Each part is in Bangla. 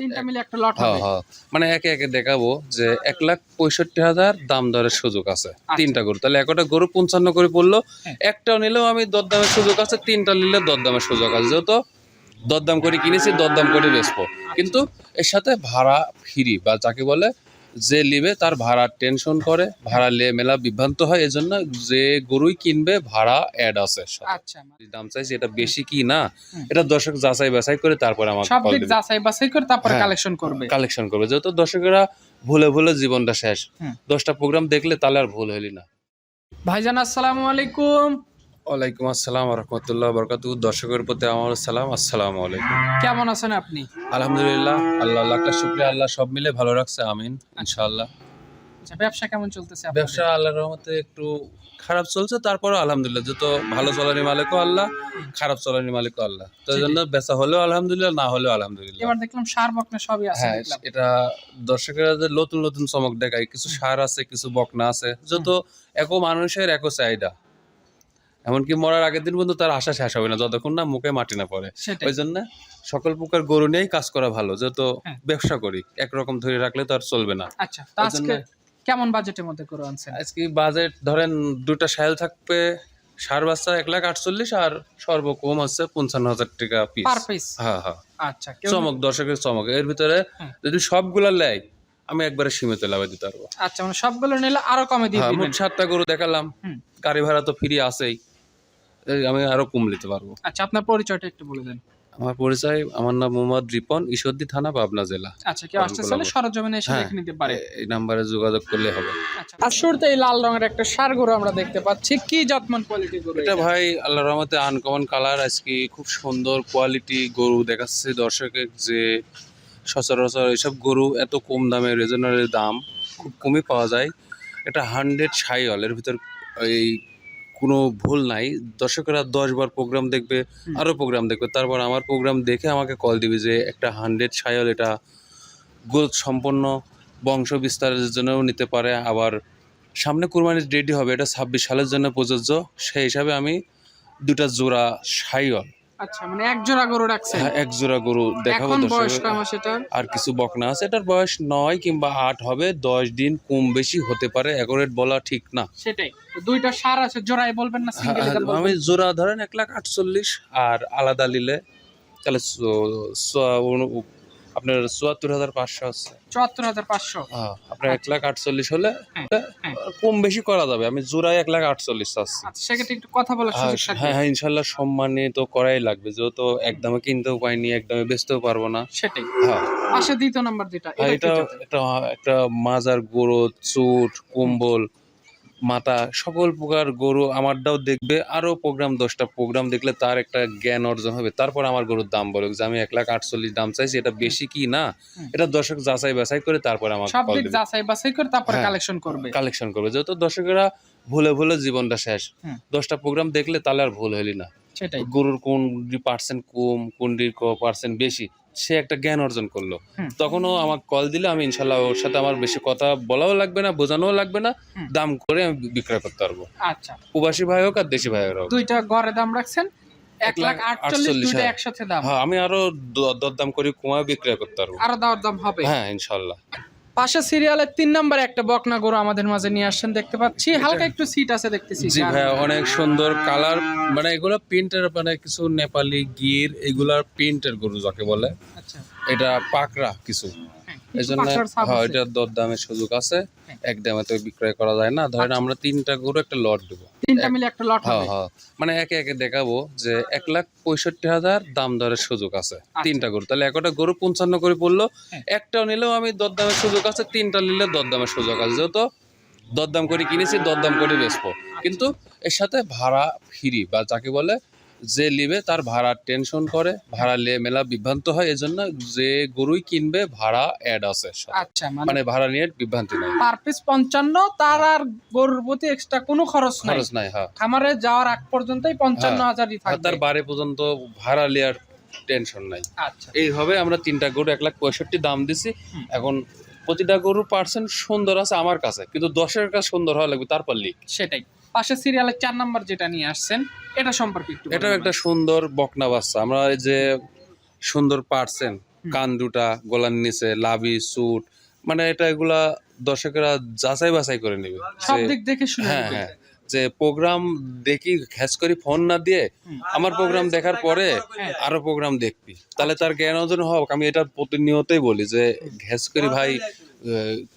তিনটা মিলে একটা লট হ্যাঁ হবে। হ্যাঁ। মানে একে একে দেখাবো যে এক লাখ পঁয়ষট্টি হাজার দাম দরের সুযোগ আছে তিনটা গরু। তাহলে একটা গরু পঞ্চান্ন করে পড়ল আচ্ছা। হ্যাঁ। একটাও নিলেও আমি দরদামের সুযোগ আছে তিনটা নিলে দরদামের সুযোগ আছে। যেহেতু দরদাম করে কিনেছি দরদাম করে বেচবো। কিন্তু এর সাথে ভাড়া ফ্রি বা যাকে বলে যে নিবে তার ভাড়া টেনশন করে ভাড়া নিয়ে মেলা বিভ্রান্ত হয় এজন্য যে গরুই কিনবে ভাড়া অ্যাড আছে আচ্ছা দাম চাইছি এটা বেশি কি না এটা দর্শক যাচাই বাছাই করে তারপরে আমার সব দিক যাচাই বাছাই করে তারপরে হ্যাঁ। কালেকশন করবে। কালেকশন করবে। যেহেতু দর্শকেরা ভুলে ভুলে জীবনটা শেষ দশটা প্রোগ্রাম দেখলে তাহলে আর ভুল হইলি না। ভাইজান আসসালামু আলাইকুম। ওয়ালাইকুম আসসালাম রহমতুল্লাহ বরকাতু দর্শকের প্রতি আমার সালাম আসসালামু আলাইকুম। কেমন আছেন আপনি? আলহামদুলিল্লাহ আল্লাহ লাখটা শুক্রিয়া আল্লাহ সব মিলে ভালো রাখছে আমিন ইনশাআল্লাহ। আচ্ছা ব্যবসা কেমন চলতেছে? ব্যবসা আল্লাহর রহমতে একটু খারাপ চলছে তারপরে আলহামদুলিল্লাহ যত ভালো চলানি মালিকও আল্লাহ খারাপ চলানি মালিকও আল্লাহ। তো জন্য বেচা হলেও আলহামদুলিল্লাহ না হলেও আলহামদুলিল্লাহ। এবার দেখলাম সার বকনা সবই আছে হ্যাঁ এটা দর্শকেরা যে নতুন নতুন চমক দেখায় কিছু সার আছে কিছু বকনা আছে যত একো মানুষের একো চাহিদা। এমনকি মরার আগের দিন পর্যন্ত তার আশা শেষ হবে না যতক্ষণ না মুখে মাটি না পড়ে। ওই জন্য সকল প্রকার গরু নিয়েই কাজ করা ভালো যেহেতু হ্যাঁ। ব্যবসা করি একরকম ধরে রাখলে তো আর চলবে না। আচ্ছা কেমন বাজেটের মধ্যে করে আনছেন? আজকে বাজেট ধরেন দুটা সাইল থাকবে সার বাচ্চা এক লাখ আটচল্লিশ আর সর্বকম হচ্ছে পঞ্চান্ন হাজার টাকা পিস পার পিস হ্যাঁ হ্যাঁ। আচ্ছা চমক দর্শকের চমক। এর ভিতরে হ্যাঁ। যদি সবগুলা নেয় আমি একবারে সীমিত লাভে দিতে পারব। আচ্ছা মানে সবগুলো নিলে আরও কমে দিয়ে হ্যাঁ, দিবেন। সাতটা গরু দেখালাম। গাড়ি ভাড়া তো ফ্রি আছেই। আমি আরও কম নিতে পারব। আচ্ছা আপনার পরিচয়টা একটু বলে দেন। আমার পরিচয় আমার নাম মোহাম্মদ রিপন ঈশ্বরদী থানা পাবনা জেলা। আচ্ছা কেউ আসতে চাইলে সরজমিনে এসে হ্যাঁ। দেখে নিতে পারে। এই নাম্বারে যোগাযোগ করলে হবে। আচ্ছা আর শুরুতে এই লাল রঙের একটা সার গরু আমরা দেখতে পাচ্ছি। কি যত্মান কোয়ালিটি গরু এটা ভাই আল্লাহর রহমতে আনকমন কালার আজকে খুব সুন্দর কোয়ালিটি গরু দেখাচ্ছে দর্শকের যে সচরাচর এসব গরু এত কম দামে রিজনেবল দাম খুব কমই পাওয়া যায়। এটা হান্ড্রেড সাইল এর ভিতর এই কোনো ভুল নাই। দর্শকেরা দশবার প্রোগ্রাম দেখবে আরও প্রোগ্রাম দেখবে। তারপর আমার প্রোগ্রাম দেখে আমাকে কল দিবে যে একটা হান্ড্রেড সায়ল এটা গ্রোথ সম্পন্ন বংশ বিস্তারের জন্যও নিতে পারে। আবার সামনে কুরবানির ডেটই হবে এটা ছাব্বিশ সালের জন্য প্রযোজ্য। সেই হিসাবে আমি দুটা জোড়া সাইল আচ্ছা মানে এক জোড়া গরু রাখছেন? এক জোড়া গরু দেখাবো এখন বয়স দর্শকের কেমন সেটা আর কিছু বকনা আছে এটার বয়স নয় কিংবা আট হবে দশ দিন কম বেশি হতে পারে অ্যাকোরেট বলা ঠিক না। সেটাই দুইটা সার আছে জোড়াই বলবেন না সিঙ্গেল আমি জোড়া ধরেন এক লাখ আটচল্লিশ আর আলাদা নিলে তাহলে আপনার চুয়াত্তর হাজার পাঁচশো আছে। চুয়াত্তর হাজার পাঁচশো। হ্যাঁ, আপনার এক লাখ আটচল্লিশ হলে হ্যাঁ, হ্যাঁ। কম বেশি করা যাবে। আমি জোড়ায় এক লাখ আটচল্লিশ চাচ্ছি আচ্ছা সেক্ষেত্রে একটু কথা বলার হ্যাঁ হ্যাঁ ইনশাল্লাহ সম্মানে তো করাই লাগবে। যেহেতু একদমে কিনতেও পাইনি একদমে বেচতেও পারব না। সেটাই। হ্যাঁ। পাশে দ্বিতীয় নাম্বার যেটা এটা? একটা একটা মাজার গরু চুট কম্বল মাথা সকল প্রকার গরু আমারটাও দেখবে। আরও প্রোগ্রাম দশটা প্রোগ্রাম দেখলে তার একটা জ্ঞান অর্জন হবে। তারপর আমার গরুর দাম বলুক যে আমি এক লাখ আটচল্লিশ দাম চাইছি এটা বেশি কি না? এটা দর্শক যাচাই বাছাই করে তারপর আমার যাচাই বাছাই করে তারপরে হ্যাঁ। কালেকশন করবে। কালেকশন করবে। যেহেতু দর্শকেরা ভুলে ভুলে জীবনটা শেষ। দশটা প্রোগ্রাম দেখলে তাহলে আর ভুল হইলি না। সেটাই। গরুর কোন পার্সেন্ট কম কোনটির পার্সেন্ট বেশি? সে একটা জ্ঞান অর্জন করল। তখনও আমাকে কল দিলে আমি ইনশাল্লাহ ওর সাথে আমার বেশি কথা বলাও লাগবে না বোঝানোও লাগবে না দাম করে আমি বিক্রয় করতে পারব। আচ্ছা। প্রবাসী ভাই হোক আর দেশি ভাই হোক। দুইটা ঘরে দাম রাখছেন এক লাখ আটচল্লিশ 48 দুইটা। একসাথে দাম। হ্যাঁ আমি আরও দর দরদাম করে কমায় বিক্রয় করতে পারব। আরও দরদাম দাম হবে। হ্যাঁ ইনশাল্লাহ পাশে সিরিয়ালের তিন নাম্বার একটা বকনা গরু আমাদের মাঝে নিয়ে আসছেন দেখতে পাচ্ছি। হালকা একটু সিট আছে দেখতেছি। জি ভাইয়া অনেক সুন্দর কালার মানে এগুলো প্রিন্টের মানে কিছু নেপালি গির এগুলার প্রিন্টের গরু যাকে বলে। আচ্ছা। এটা পাকড়া কিছু। হ্যাঁ, এই কিছু জন্য পাঁচশোর হ্যাঁ এটার দরদামের সুযোগ আছে। হ্যাঁ। এক দামে তো বিক্রয় করা যায় না। ধরেন আচ্ছা। আমরা তিনটা গরু একটা লট দেবো। তিনটা মিলে একটা লট হ্যাঁ হবে। হ্যাঁ। মানে একে একে দেখাবো যে এক লাখ পঁয়ষট্টি হাজার দাম দরের সুযোগ আছে তিনটা গরু। তাহলে একটা গরু পঞ্চান্ন করে পড়ল হ্যাঁ। একটাও নিলেও আমি দরদামের সুযোগ আছে তিনটা নিলে দরদামের সুযোগ আছে। যেহেতু দরদাম করে কিনেছি দরদাম করে বেচবো। কিন্তু এর সাথে ভাড়া ফিরি বা যাকে বলে যে নিবে তার ভাড়া টেনশন করে ভাড়া নিয়ে মেলা বিভ্রান্ত হয় এজন্য যে গরুই কিনবে ভাড়া অ্যাড আছে আচ্ছা মানে মানে ভাড়া নিয়ে বিভ্রান্তি নাই। পার পিস পঞ্চান্ন তার আর গরুর প্রতি এক্সট্রা কোনো খরচ নাই। খরচ নাই হ্যাঁ। খামারে যাওয়ার আগ পর্যন্তই পঞ্চান্ন হাজারই আর থাকবে। তার বারে পর্যন্ত ভাড়া নেওয়ার টেনশন নাই। আচ্ছা। এইভাবে আমরা তিনটা গরু এক লাখ পঁয়ষট্টি দাম দিছি। এখন প্রতিটা গরুর পার্সেন্ট সুন্দর আছে আমার কাছে কিন্তু দশের কাছে সুন্দর হওয়া লাগবে তারপর লিখ সেটাই। পাশে সিরিয়ালের চার নাম্বার যেটা নিয়ে আসছেন এটা সম্পর্কে একটু এটাও একটা সুন্দর বকনা বাচ্চা। আমরা এই যে সুন্দর পার্সেন্ট কান দুটা গলার নিচে লাভি সুট মানে এটা এগুলা দর্শকেরা যাচাই বাছাই করে নেবে। সব দিক দেখে শুনে হ্যাঁ হ্যাঁ যে প্রোগ্রাম দেখি ঘ্যাস করি ফোন না দিয়ে আমার প্রোগ্রাম দেখার পরে। আরও প্রোগ্রাম দেখবি। তাহলে তার জ্ঞান অর্জন হোক আমি এটা প্রতিনিয়তই বলি যে ঘ্যাস করি ভাই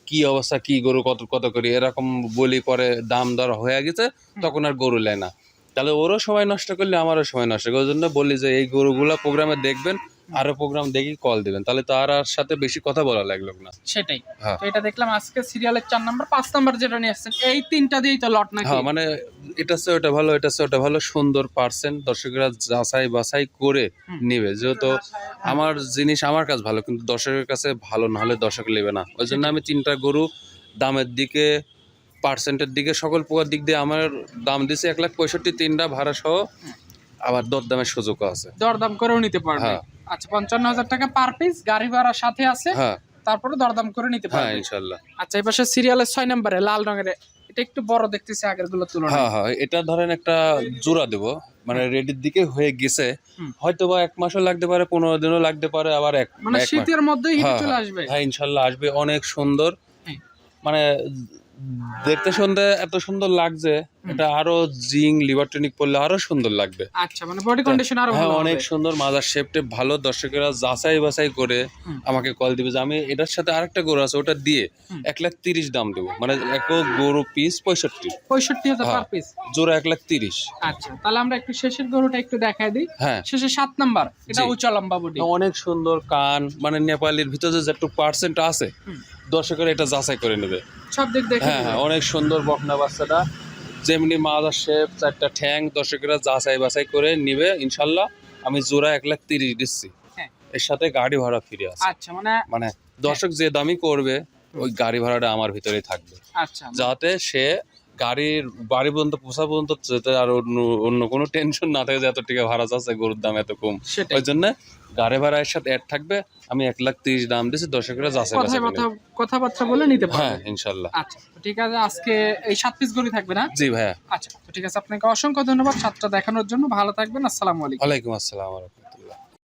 কি অবস্থা কি গরু কত কত করি এরকম বলি পরে দাম দর হয়ে গেছে তখন আর গরু নেয় না। তাহলে ওরও সময় নষ্ট করলে আমারও সময় নষ্ট ওই জন্য বলি যে এই গরুগুলো প্রোগ্রামে দেখবেন আরও প্রোগ্রাম দেখি কল দিবেন। তাহলে তার আর সাথে বেশি কথা বলা লাগল না। সেটাই। হ্যাঁ। তো এটা দেখলাম আজকে সিরিয়ালের চার নাম্বার পাঁচ নাম্বার যেটা নিয়ে আসছেন এই তিনটা দিয়েই তো লট নাকি? হ্যাঁ মানে এটা সে ওটা ভালো এটা সে ওটা ভালো সুন্দর পার্সেন্ট দর্শকরা যাচাই বাছাই করে। নিবে। যেহেতু আমার জিনিস আমার কাছে ভালো কিন্তু দর্শকের কাছে ভালো না হলে দর্শক নেবে না। ওই জন্য আমি তিনটা গরু দামের দিকে পার্সেন্টের দিকে সকল প্রকার দিক দিয়ে আমার দাম দিছে এক লাখ পঁয়ষট্টি তিনটা ভাড়া সহ আবার দরদামের সুযোগও আছে। দরদাম করেও নিতে পারবে। হ্যাঁ। আচ্ছা পঞ্চান্ন হাজার টাকা পার পিস গাড়ি ভাড়া সাথে আছে। হ্যাঁ। তারপরে দরদাম করে নিতে হ্যাঁ পারবে। ইনশাল্লাহ। আচ্ছা এই পাশে সিরিয়ালের ছয় নম্বরে লাল রঙের এটা একটু বড় দেখতেছি আগেরগুলো তুলনায়। হ্যাঁ হ্যাঁ এটা ধরেন একটা জোড়া দেবো মানে রেডির দিকে হয়ে গেছে। হয়তো বা এক মাসও লাগতে পারে পনেরো দিনও লাগতে পারে আবার এক মানে শীতের মধ্যেই হিটে হ্যাঁ, চলে। আসবে। হ্যাঁ ইনশাল্লাহ আসবে অনেক সুন্দর। মানে দেখতে শুনতে এত সুন্দর লাগছে এটা আরও জিং লিভার টনিক পড়লে আরও সুন্দর লাগবে। আচ্ছা মানে বডি কন্ডিশন আরও হ্যাঁ ভালো অনেক সুন্দর মাজার শেপটে ভালো দর্শকেরা যাচাই বাছাই করে আমাকে কল দিবে যে আমি এটার সাথে আরেকটা গরু আছে ওটা দিয়ে এক লাখ তিরিশ দাম দেবো। মানে এক গরু পিস পঁয়ষট্টি। পঁয়ষট্টি হাজার হ্যাঁ। পার পিস জোড়া এক লাখ তিরিশ। আচ্ছা তাহলে আমরা একটু শেষের গরুটা একটু দেখাই দিই। হ্যাঁ। শেষে সাত নাম্বার এটা। উঁচা লম্বা বডি অনেক সুন্দর কান মানে নেপালির ভিতরে যে একটু পার্সেন্ট আছে। দর্শকেরা এটা যাচাই করে নেবে। সব দিক দেখে হ্যাঁ হ্যাঁ অনেক সুন্দর বকনা বাচ্চাটা। যেমনি মাদার শেপ চারটা ঠ্যাং দর্শকেরা যাচাই বাছাই করে নিবে ইনশাল্লাহ। আমি জোড়া এক লাখ তিরিশ দিচ্ছি। হ্যাঁ। এর সাথে গাড়ি ভাড়া ফিরে আসে আচ্ছা মানে মানে দর্শক যে দামি করবে ওই গাড়ি ভাড়াটা আমার ভিতরেই থাকবে। আচ্ছা যাতে সে গাড়ির বাড়ি পর্যন্ত পোষা পর্যন্ত যেতে আর অন্য অন্য কোনো টেনশন না থাকে যে এত টাকা ভাড়া যাচ্ছে গরুর দাম এত কম। ওই জন্য গাড়ি ভাড়া এর সাথে অ্যাড থাকবে আমি এক লাখ তিরিশ দাম দিচ্ছি দর্শকেরা যাচাই বাছাই কথাবার্তা বলে নিতে হ্যাঁ ইনশাল্লাহ। আচ্ছা ঠিক আছে আজকে এই সাত পিস গরু থাকবে না? জি ভাইয়া। আচ্ছা ঠিক আছে আপনাকে অসংখ্য ধন্যবাদ সাতটা দেখানোর জন্য। ভালো থাকবেন আসসালামু আলাইকুম। ওয়ালাইকুম আসসালাম